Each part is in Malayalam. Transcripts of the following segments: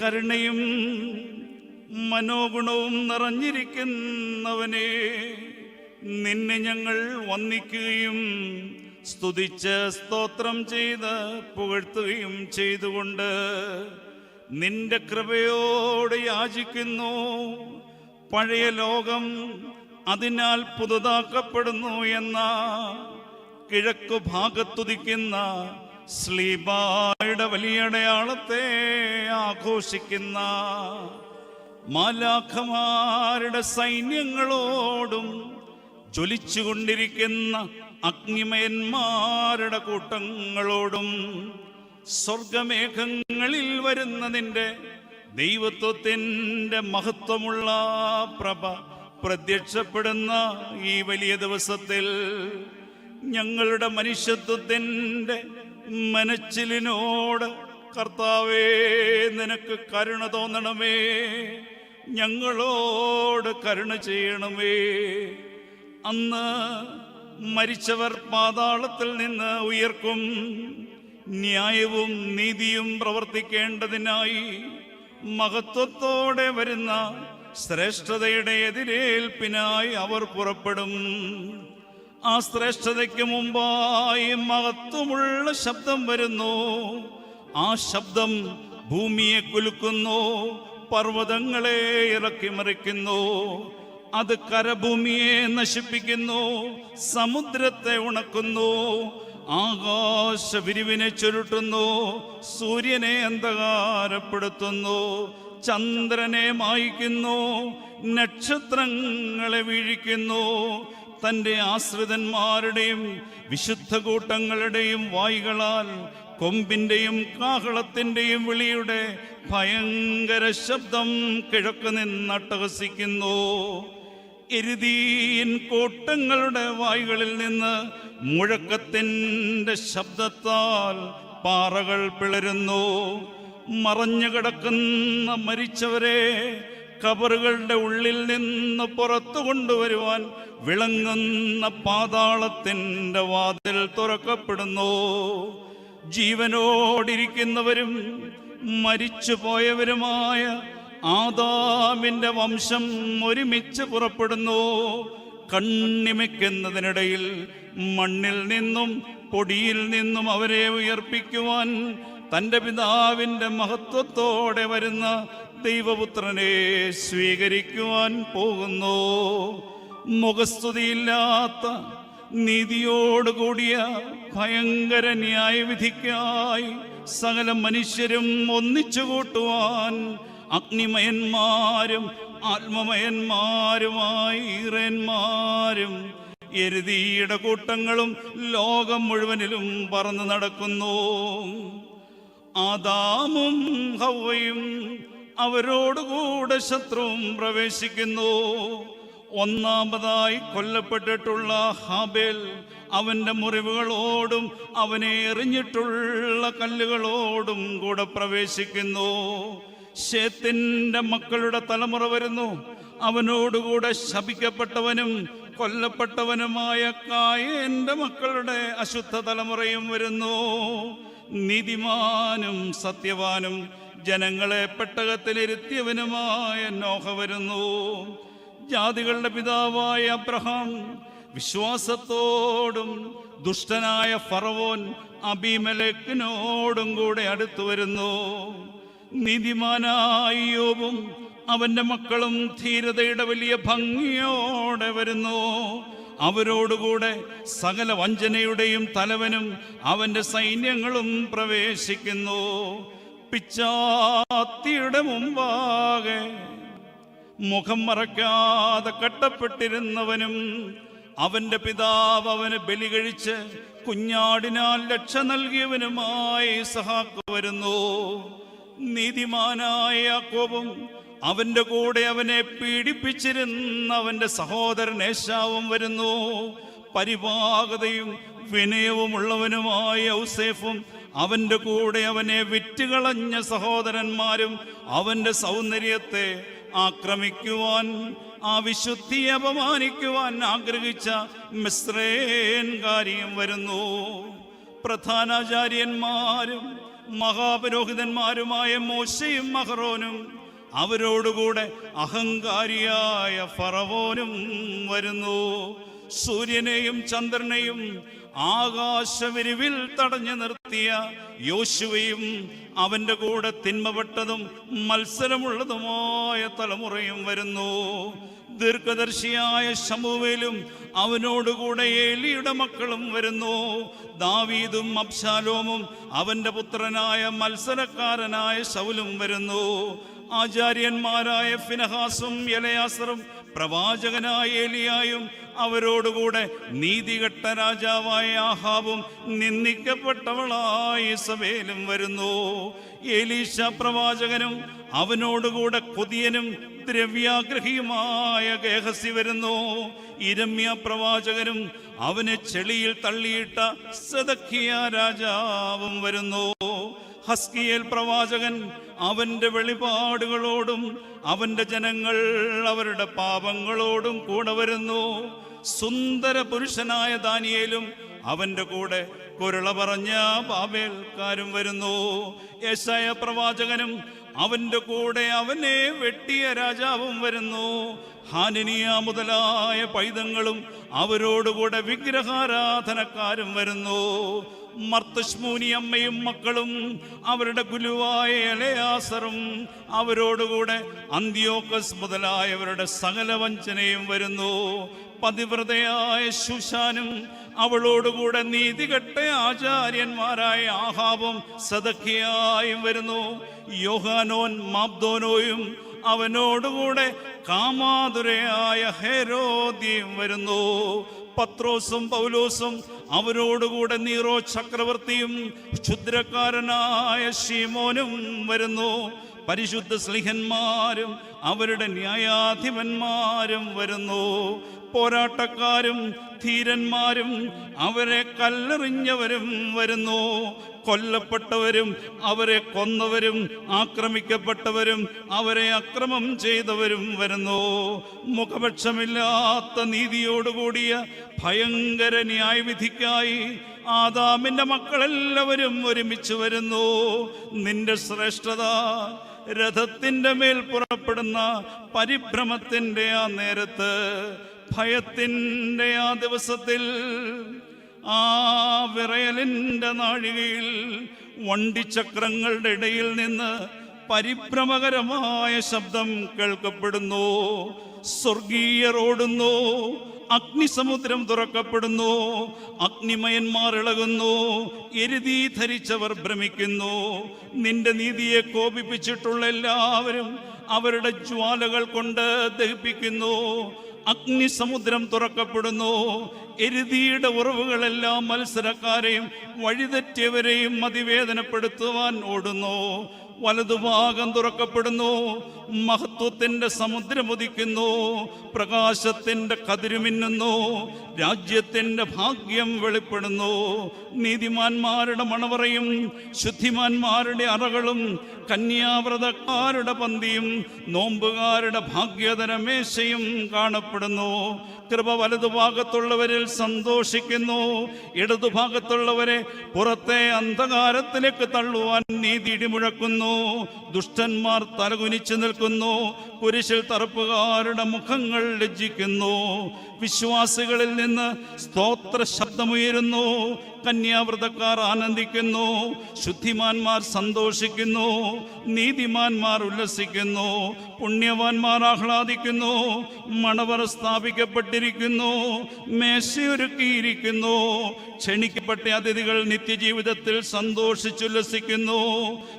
കരുണയും മനോഗുണവും നിറഞ്ഞിരിക്കുന്നവനെ നിന്നെ ഞങ്ങൾ വന്ദിക്കുകയും സ്തുതിച്ച് സ്തോത്രം ചെയ്ത് പുകഴ്ത്തുകയും ചെയ്തുകൊണ്ട് നിന്റെ കൃപയോട് യാചിക്കുന്നു. പഴയ ലോകം അതിനാൽ പുതുതാക്കപ്പെടുന്നു എന്ന കിഴക്കു ഭാഗത്തുദിക്കുന്ന സ്ലീബായുടെ വലിയ അടയാളത്തെ ആഘോഷിക്കുന്ന മാലാഖമാരുടെ സൈന്യങ്ങളോടും ജ്വലിച്ചുകൊണ്ടിരിക്കുന്ന അഗ്നിമയന്മാരുടെ കൂട്ടങ്ങളോടും സ്വർഗമേഘങ്ങളിൽ വരുന്ന നിന്റെ ദൈവത്വത്തിന്റെ മഹത്വമുള്ള പ്രഭ പ്രത്യക്ഷപ്പെടുന്ന ഈ വലിയ ദിവസത്തിൽ ഞങ്ങളുടെ മനുഷ്യത്വത്തിന്റെ മനച്ചിലിനോട് കർത്താവേ നിനക്ക് കരുണ തോന്നണമേ. ഞങ്ങളോട് കരുണ ചെയ്യണമേ. അന്ന് മരിച്ചവർ പാതാളത്തിൽ നിന്ന് ഉയർക്കും. ന്യായവും നീതിയും പ്രവർത്തിക്കേണ്ടതിനായി മഹത്വത്തോടെ വരുന്ന ശ്രേഷ്ഠതയുടെ എതിരേൽപ്പിനായി അവർ പുറപ്പെടും. ആ ശ്രേഷ്ഠതയ്ക്ക് മുമ്പായി മഹത്വമുള്ള ശബ്ദം വരുന്നു. ആ ശബ്ദം ഭൂമിയെ കുലുക്കുന്നു പർവതങ്ങളെ ഇറക്കി മറിക്കുന്നു. അത് കരഭൂമിയെ നശിപ്പിക്കുന്നു സമുദ്രത്തെ ഉണക്കുന്നു. ആകാശ വിരിവിനെ ചുരുട്ടുന്നു സൂര്യനെ അന്ധകാരപ്പെടുത്തുന്നു. ചന്ദ്രനെ മായിക്കുന്നു നക്ഷത്രങ്ങളെ വീഴിക്കുന്നു. തന്റെ ആശ്രിതന്മാരുടെയും വിശുദ്ധ കൂട്ടങ്ങളുടെയും വായികളാൽ കൊമ്പിന്റെയും കാഹളത്തിന്റെയും വിളിയുടെ ഭയങ്കര ശബ്ദം കിഴക്ക് നിന്നട്ടഹസിക്കുന്നു. എരുതീൻ കൂട്ടങ്ങളുടെ വായുകളിൽ നിന്ന് മുഴക്കത്തിന്റെ ശബ്ദത്താൽ പാറകൾ പിളരുന്നു. മറഞ്ഞു കിടക്കുന്ന മരിച്ചവരെ കബറുകളുടെ ഉള്ളിൽ നിന്ന് പുറത്തു കൊണ്ടുവരുവാൻ വിളങ്ങുന്ന പാതാളത്തിന്റെ വാതിൽ തുറക്കപ്പെടുന്നു. ജീവനോടിരിക്കുന്നവരും മരിച്ചു പോയവരുമായ ആദാമിന്റെ വംശം ഒരുമിച്ച് പുറപ്പെടുന്നു. കണ്ണിമയ്ക്കുന്നതിനിടയിൽ മണ്ണിൽ നിന്നും പൊടിയിൽ നിന്നും അവരെ ഉയർപ്പിക്കുവാൻ തന്റെ പിതാവിന്റെ മഹത്വത്തോടെ വരുന്ന ദൈവപുത്രനെ സ്വീകരിക്കുവാൻ പോകുന്നു. മുഖസ്തുതിയില്ലാത്ത നീതിയോടുകൂടിയ ഭയങ്കര ന്യായവിധിക്കായി സകല മനുഷ്യരും ഒന്നിച്ചു കൂട്ടുവാൻ അഗ്നിമയന്മാരും ആത്മമയന്മാരുമായി ഈറന്മാരും എരുതിയുടെ കൂട്ടങ്ങളും ലോകം മുഴുവനിലും പറന്നു നടക്കുന്നു. ആദാമും ഹവയും അവരോടുകൂടെ ശത്രുവും പ്രവേശിക്കുന്നു. ഒന്നാമതായി കൊല്ലപ്പെട്ടിട്ടുള്ള ഹാബേൽ അവന്റെ മുറിവുകളോടും അവനെ എറിഞ്ഞിട്ടുള്ള കല്ലുകളോടും കൂടെ പ്രവേശിക്കുന്നു. ശേത്തിന്റെ മക്കളുടെ തലമുറ വരുന്നു. അവനോടുകൂടെ ശപിക്കപ്പെട്ടവനും കൊല്ലപ്പെട്ടവനുമായ കായേന്റെ മക്കളുടെ അശുദ്ധ തലമുറയും വരുന്നു. നീതിമാനും സത്യവാനും ജനങ്ങളെ പെട്ടകത്തിലിരുത്തിയവനുമായ നോഹ വരുന്നു. ജാതികളുടെ പിതാവായ അബ്രഹാം വിശ്വാസത്തോടും ദുഷ്ടനായ ഫറവോൻ അബിമലക്കിനോടും കൂടെ അടുത്തു വരുന്നു. നീതിമാനായ യോബും അവന്റെ മക്കളും ധീരതയുടെ വലിയ ഭംഗിയോടെ വരുന്നു. അവരോടുകൂടെ സകല വഞ്ചനയുടെയും തലവനും അവന്റെ സൈന്യങ്ങളും പ്രവേശിക്കുന്നു. പിച്ചാത്തിയുടെ മുമ്പാകെ മുഖം മറയ്ക്കാതെ കട്ടപ്പെട്ടിരുന്നവനും അവന്റെ പിതാവ് അവന് ബലി കഴിച്ച് കുഞ്ഞാടിനാൽ രക്ഷ നൽകിയവനുമായി സഹാക്ക് വരുന്നു. നീതിമാനായ യാക്കോബും അവന്റെ കൂടെ അവനെ പീഡിപ്പിച്ചിരുന്ന അവന്റെ സഹോദരൻ ഏശാവും വരുന്നു. പരിപാകതയും വിനയവുമുള്ളവനുമായ ഔസേഫും അവന്റെ കൂടെ അവനെ വിറ്റുകളഞ്ഞ സഹോദരന്മാരും അവന്റെ സൗന്ദര്യത്തെ ആക്രമിക്കുവാൻ ആ വിശുദ്ധിയെ അപമാനിക്കുവാൻ ആഗ്രഹിച്ച മിശ്രേൻകാരിയും വരുന്നു. പ്രധാനാചാര്യന്മാരും മഹാപുരോഹിതന്മാരുമായ മോശയും മഹറോനും അവരോടുകൂടെ അഹങ്കാരിയായ ഫറവോനും വരുന്നു. സൂര്യനെയും ചന്ദ്രനെയും ആകാശവിരിവിൽ തടഞ്ഞു നിർത്തിയ യോശുവയും അവന്റെ കൂടെ തിന്മപ്പെട്ടതും മത്സരമുള്ളതുമായ തലമുറയും വരുന്നു. ദീർഘദർശിയായ ശമുവേലും അവനോടുകൂടെ ഏലിയുടെ മക്കളും വരുന്നു. ദാവീദും അബ്ശാലോമും അവന്റെ പുത്രനായ മത്സരക്കാരനായ ശൗലും വരുന്നു. ആചാര്യന്മാരായ ഫിനഹാസും യലയാസറും പ്രവാചകനായ ഏലിയായും അവരോടുകൂടെ നീതികെട്ട രാജാവായ ആഹാവും നിന്ദിക്കപ്പെട്ടവളായ സഭയിലും വരുന്നു. എലീശ പ്രവാചകനും അവനോടുകൂടെ കൊതിയനും ദ്രവ്യാഗ്രഹിയുമായ ഗേഹസി വരുന്നു. ഇരമ്യ പ്രവാചകനും അവനെ ചെളിയിൽ തള്ളിയിട്ട സദഖിയ രാജാവും വരുന്നു. ഹസ്കിയേൽ പ്രവാചകൻ അവന്റെ വെളിപാടുകളോടും അവന്റെ ജനങ്ങൾ അവരുടെ പാപങ്ങളോടും കൂടെ വരുന്നു. സുന്ദര പുരുഷനായ ദാനിയേലും അവന്റെ കൂടെ കുരള പറഞ്ഞ ബാബേൽക്കാരും വരുന്നു. യശയ പ്രവാചകനും അവന്റെ കൂടെ അവനെ വെട്ടിയ രാജാവും വരുന്നു. ഹാനിനിയ മുതലായ പൈതങ്ങളും അവരോടുകൂടെ വിഗ്രഹാരാധനക്കാരും വരുന്നു. മർത്തശ്മൂനി അമ്മയും മക്കളും അവരുടെ ഗുരുവായ എലയാസറും അവരോടുകൂടെ അന്ത്യോക്കസ് മുതലായവരുടെ സകല വഞ്ചനയും വരുന്നു. പതിവ്രതയായ ശുശാനും അവളോടുകൂടെ നീതികെട്ട ആചാര്യന്മാരായ ആഹാബും സദഖിയായും വരുന്നു. യോഹാനോൻ മാബ്ദോനോയും അവനോടുകൂടെ കാമാതുരയായ ഹെരോദ്യം വരുന്നു. പത്രോസും പൗലോസും അവരോടുകൂടെ നീറോ ചക്രവർത്തിയും ക്ഷുദ്രക്കാരനായ ഷീമോനും വരുന്നു. പരിശുദ്ധ സ്ലിഹന്മാരും അവരുടെ ന്യായാധിപന്മാരും വരുന്നു. പോരാട്ടക്കാരും ധീരന്മാരും അവരെ കല്ലെറിഞ്ഞവരും വരുന്നു. കൊല്ലപ്പെട്ടവരും അവരെ കൊന്നവരും ആക്രമിക്കപ്പെട്ടവരും അവരെ അക്രമം ചെയ്തവരും വരുന്നു. മുഖപക്ഷമില്ലാത്ത നീതിയോടുകൂടിയ ഭയങ്കര ന്യായവിധിക്കായി ആദാമിന്റെ മക്കളെല്ലാവരും ഒരുമിച്ച് വരുന്നു. നിന്റെ ശ്രേഷ്ഠത രഥത്തിന്റെ മേൽ പുറപ്പെടുന്ന പരിഭ്രമത്തിന്റെ ആ നേരത്ത് ഭയത്തിന്റെ ആ ദിവസത്തിൽ ആ വിറയലിന്റെ നാഴികയിൽ വണ്ടിച്ചക്രങ്ങളുടെ ഇടയിൽ നിന്ന് പരിഭ്രമകരമായ ശബ്ദം കേൾക്കപ്പെടുന്നു. സ്വർഗീയർ ഓടുന്നു അഗ്നിസമുദ്രം തുറക്കപ്പെടുന്നു അഗ്നിമയന്മാർ ഇളകുന്നു എരുതി ധരിച്ചവർ ഭ്രമിക്കുന്നു. നിന്റെ നീതിയെ കോപിപ്പിച്ചിട്ടുള്ള എല്ലാവരും അവരുടെ ജ്വാലകൾ കൊണ്ട് ദഹിപ്പിക്കുന്നു. അഗ്നിസമുദ്രം തുറക്കപ്പെടുന്നു. എരുതിയുടെ ഉറവുകളെല്ലാം മത്സരക്കാരെയും വഴിതെറ്റിയവരെയും അതിവേദനപ്പെടുത്തുവാൻ ഓടുന്നു. വലതുഭാഗം തുറക്കപ്പെടുന്നു. മഹത്വത്തിന്റെ സമുദ്രമുദിക്കുന്നു പ്രകാശത്തിന്റെ കതിരുമിന്നുന്നു. രാജ്യത്തിന്റെ ഭാഗ്യം വെളിപ്പെടുന്നു. നീതിമാന്മാരുടെ മണവറയും ശുദ്ധിമാന്മാരുടെ അറകളും കന്യാവ്രതക്കാരുടെ പന്തിയും നോമ്പുകാരുടെ ഭാഗ്യതരമേശയും കാണപ്പെടുന്നു. കൃപ വലതുഭാഗത്തുള്ളവരിൽ സന്തോഷിക്കുന്നു. ഇടതുഭാഗത്തുള്ളവരെ പുറത്തെ അന്ധകാരത്തിലേക്ക് തള്ളുവാൻ നീതി ഇടിമുഴക്കുന്നു. ദുഷ്ടന്മാർ തലകുനിച്ചു നിൽക്കുന്നു. കുരിശിൽ തറപ്പുകാരുടെ മുഖങ്ങൾ ലജ്ജിക്കുന്നു. വിശ്വാസികളിൽ നിന്ന് സ്തോത്ര ശബ്ദമുയരുന്നു. കന്യാവ്രതക്കാർ ആനന്ദിക്കുന്നു. ശുദ്ധിമാന്മാർ സന്തോഷിക്കുന്നു. നീതിമാന്മാർ ഉല്ലസിക്കുന്നു. പുണ്യവാന്മാർ ആഹ്ലാദിക്കുന്നു. മണവർ സ്ഥാപിക്കപ്പെട്ടിരിക്കുന്നു. മേശയൊരുക്കിയിരിക്കുന്നു. ക്ഷണിക്കപ്പെട്ട അതിഥികൾ നിത്യജീവിതത്തിൽ സന്തോഷിച്ചുല്ലസിക്കുന്നു.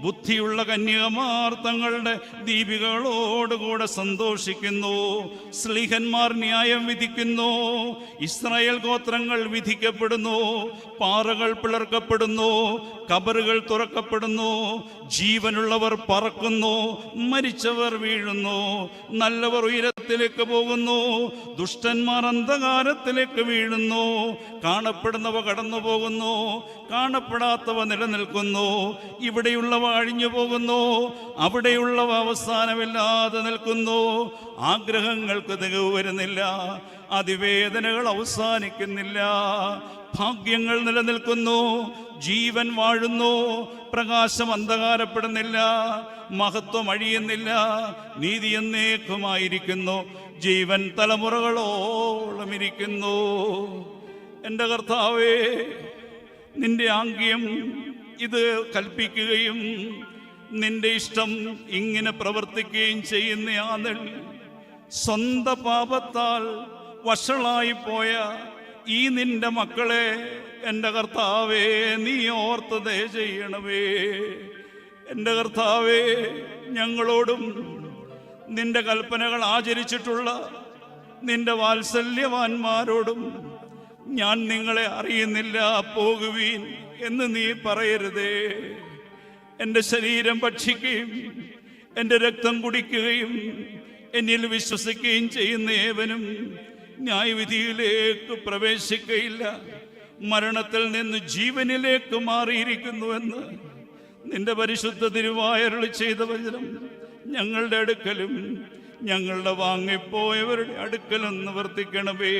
ബുദ്ധിയുള്ള കന്യകമാർ തങ്ങളുടെ ദീപികളോടുകൂടെ സന്തോഷിക്കുന്നു. സ്ലിഹന്മാർ ന്യായം വിധിക്കുന്നു. ഇസ്രായേൽ ഗോത്രങ്ങൾ വിധിക്കപ്പെടുന്നു. പാറകൾ പിളർക്കപ്പെടുന്നു. കബറുകൾ തുറക്കപ്പെടുന്നു. ജീവനുള്ളവർ പറക്കുന്നു. മരിച്ചവർ വീഴുന്നു. നല്ലവർ ഉയരത്തിലേക്ക് പോകുന്നു. ദുഷ്ടന്മാർ അന്ധകാരത്തിലേക്ക് വീഴുന്നു. കാണപ്പെടുന്നവ കടന്നു പോകുന്നു കാണപ്പെടാത്തവ നിലനിൽക്കുന്നു. ഇവിടെയുള്ളവ അഴിഞ്ഞു പോകുന്നു. അവിടെയുള്ളവ അവസാനമില്ലാതെ നിൽക്കുന്നു. ആഗ്രഹങ്ങൾക്ക് തികവ് വരുന്നില്ല. അതിവേദനകൾ അവസാനിക്കുന്നില്ല. ഭാഗ്യങ്ങൾ നിലനിൽക്കുന്നു. ജീവൻ വാഴുന്നു. പ്രകാശം അന്ധകാരപ്പെടുന്നില്ല. മഹത്വം അഴിയുന്നില്ല. നീതി എന്നേക്കുമായിരിക്കുന്നു. ജീവൻ തലമുറകളോളം ഇരിക്കുന്നു. എന്റെ കർത്താവേ നിന്റെ ആംഗ്യം ഇത് കൽപ്പിക്കുകയും നിന്റെ ഇഷ്ടം ഇങ്ങനെ പ്രവർത്തിക്കുകയും ചെയ്യുന്ന ആളിൽ സ്വന്ത പാപത്താൽ വഷളായി പോയ ഈ നിന്റെ മക്കളെ എന്റെ കർത്താവേ നീ ഓർത്ത് ദയ ചെയ്യണമേ. എന്റെ കർത്താവേ ഞങ്ങളോടും നിന്റെ കൽപ്പനകൾ ആചരിച്ചിട്ടുള്ള നിന്റെ വാത്സല്യവാന്മാരോടും ഞാൻ നിങ്ങളെ അറിയുന്നില്ല പോകുവീൻ എന്ന് നീ പറയരുതേ. എന്റെ ശരീരം ഭക്ഷിക്കുകയും എന്റെ രക്തം കുടിക്കുകയും എന്നിൽ വിശ്വസിക്കുകയും ചെയ്യുന്ന ഏവനും ന്യായവിധിയിലേക്ക് പ്രവേശിക്കയില്ല. മരണത്തിൽ നിന്ന് ജീവനിലേക്ക് മാറിയിരിക്കുന്നുവെന്ന് നിന്റെ പരിശുദ്ധ തിരുവായരുളി ചെയ്ത വചനം ഞങ്ങളുടെ അടുക്കലും ഞങ്ങളുടെ വാങ്ങിപ്പോയവരുടെ അടുക്കലും നിവർത്തിക്കണമേ.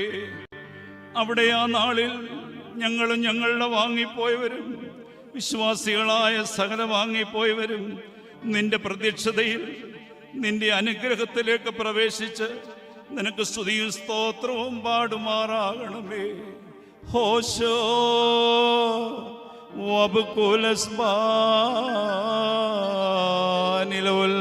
അവിടെ ആ നാളിൽ ഞങ്ങളും ഞങ്ങളുടെ വാങ്ങിപ്പോയവരും വിശ്വാസികളായ സകല വാങ്ങിപ്പോയവരും നിന്റെ പ്രതീക്ഷതയിൽ നിന്റെ അനുഗ്രഹത്തിലേക്ക് പ്രവേശിച്ച് നിനക്ക് സ്തുതിയും സ്തോത്രവും പാടുമാറാകണമേ. ഹോശോ വബുക്കുലസ്ബാനിലോൽ